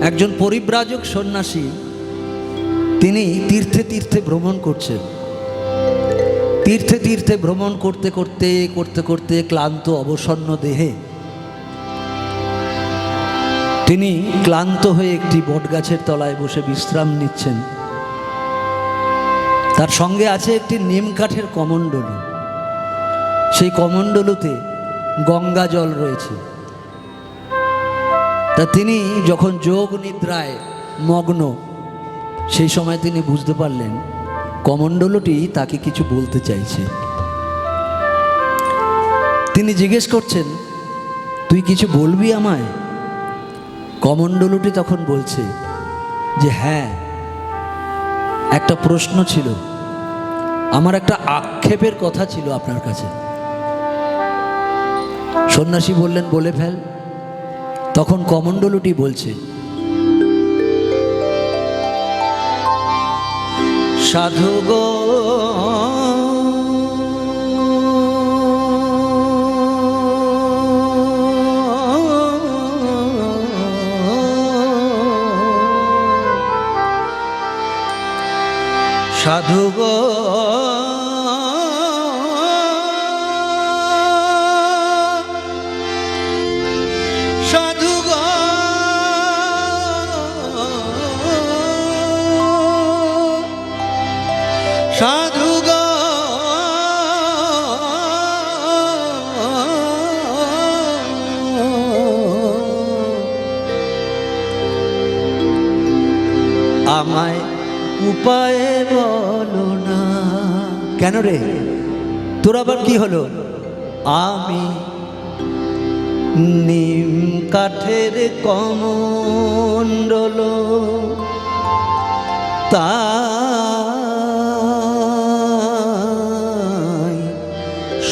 একজন পরিব্রাজক সন্ন্যাসী, তিনি তীর্থে তীর্থে ভ্রমণ করছেন তীর্থে তীর্থে ভ্রমণ করতে করতে করতে করতে ক্লান্ত, অবসন্ন দেহে তিনি ক্লান্ত হয়ে একটি বটগাছের তলায় বসে বিশ্রাম নিচ্ছেন। তার সঙ্গে আছে একটি নিম কাঠের কমণ্ডলু। সেই কমণ্ডলুতে গঙ্গা জল রয়েছে। তা তিনি যখন যোগ নিদ্রায় মগ্ন, সেই সময় তিনি বুঝতে পারলেন, কমণ্ডলটি তাকে কিছু বলতে চাইছে। তিনি জিজ্ঞেস করছেন, তুই কিছু বলবি আমায়? কমণ্ডলুটি তখন বলছে যে হ্যাঁ একটা প্রশ্ন ছিল। আমার একটা আক্ষেপের কথা ছিল আপনার কাছে। সন্ন্যাসী বললেন, বলে ফেল। তখন কমণ্ডলুটি বলছে সাধু গো সাধু গো আমায় উপায়ে বলো না। কেন রে? তোর আবার কি হলো? আমি নিম কাঠের কমণ্ডল তা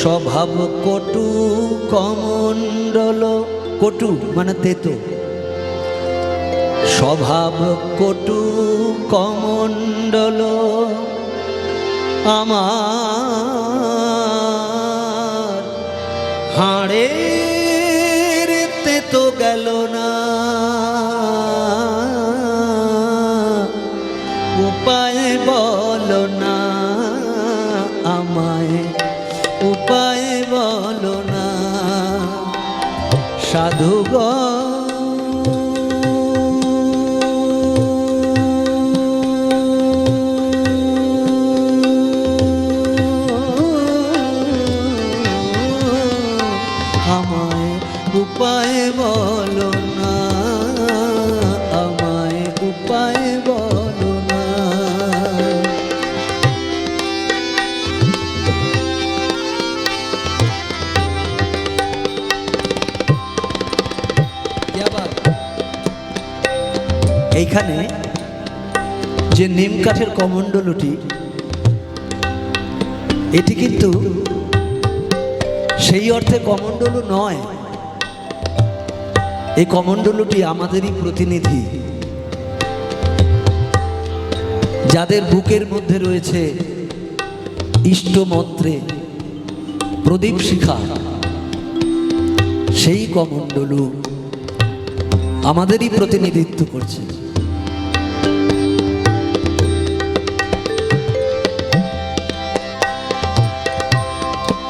স্বভাব কটু কমণ্ডল কটু মানে তেতো। স্বভাব কটু কমণ্ডল আমার। হাড়ের তেতো গেল না। উপায় বলো না আমায়, উপায় বলো না। সাধুগণ এইখানে যে নিম কাঠের এটি কিন্তু সেই অর্থে কমণ্ডলু নয়। এই কমণ্ডলুটি আমাদেরই প্রতিনিধি। যাদের বুকের মধ্যে রয়েছে ইষ্টমন্ত্রে প্রদীপ শিখা, সেই কমণ্ডলু আমাদেরই প্রতিনিধিত্ব করছে।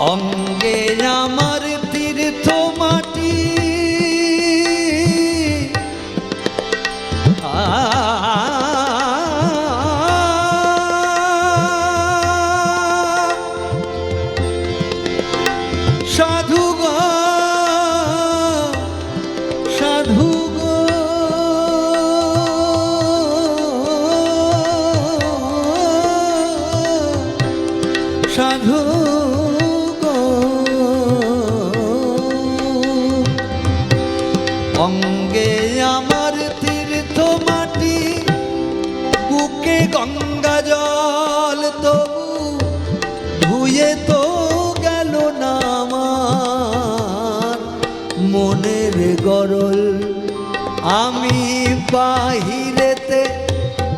অঙ্গে আমার তীর্থ আমি বাহিরেতে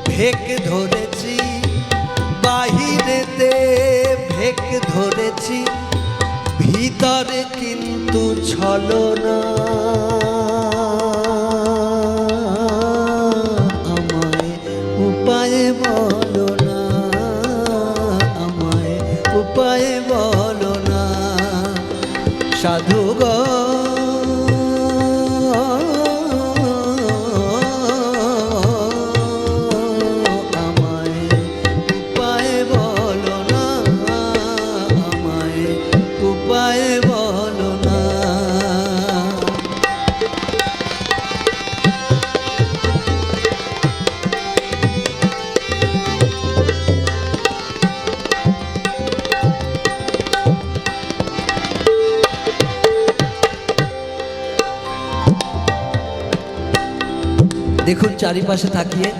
ভেক ধরেছি, বাহিরেতে ভেক ধরেছি, ভিতরে কিন্তু ছলনা। আমায় না, আমায় গো না। সাধু দেখুন চারিপাশে তাকিয়ে।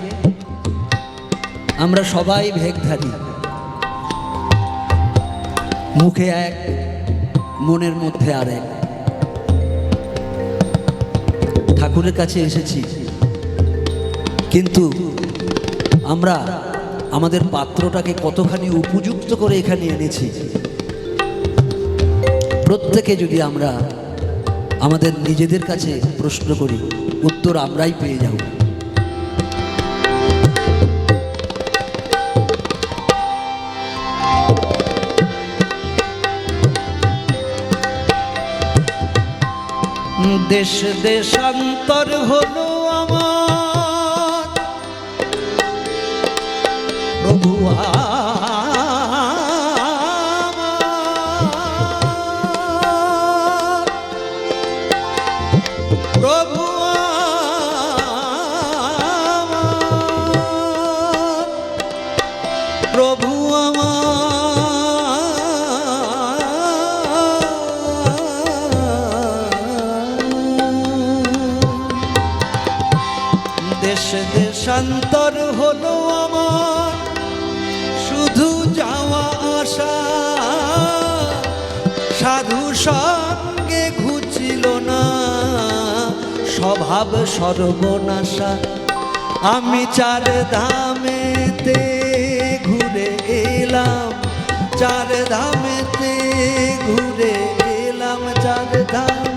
আমরা সবাই ভেগধারী। মুখে এক, মনের মধ্যে আর এক ঠাকুরের কাছে এসেছি। কিন্তু আমরা আমাদের পাত্রটাকে কতখানি উপযুক্ত করে এখানে এনেছি। প্রত্যেকে যদি আমরা আমাদের নিজেদের কাছে প্রশ্ন করি, উত্তর আমরাই পেয়ে যাব। দেশ দেশান্তর হলো দেশান্তর হলো আমার। শুধু যাওয়া আসা। সাধু সঙ্গে ঘুচিল না। স্বভাব সর্বনাশা। আমি চার ধামেতে ঘুরে এলাম। চার ধামেতে ঘুরে এলাম, চার ধামেতে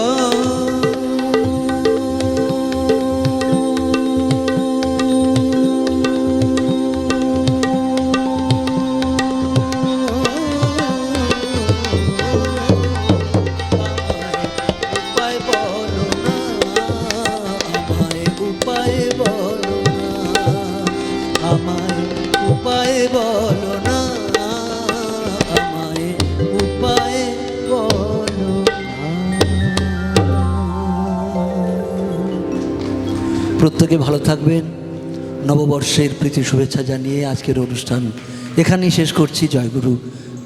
প্রত্যেকে ভালো থাকবেন। নববর্ষের প্রীতি শুভেচ্ছা জানিয়ে আজকের অনুষ্ঠান এখানেই শেষ করছি। জয়গুরু,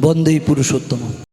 বন্দেই পুরুষোত্তম।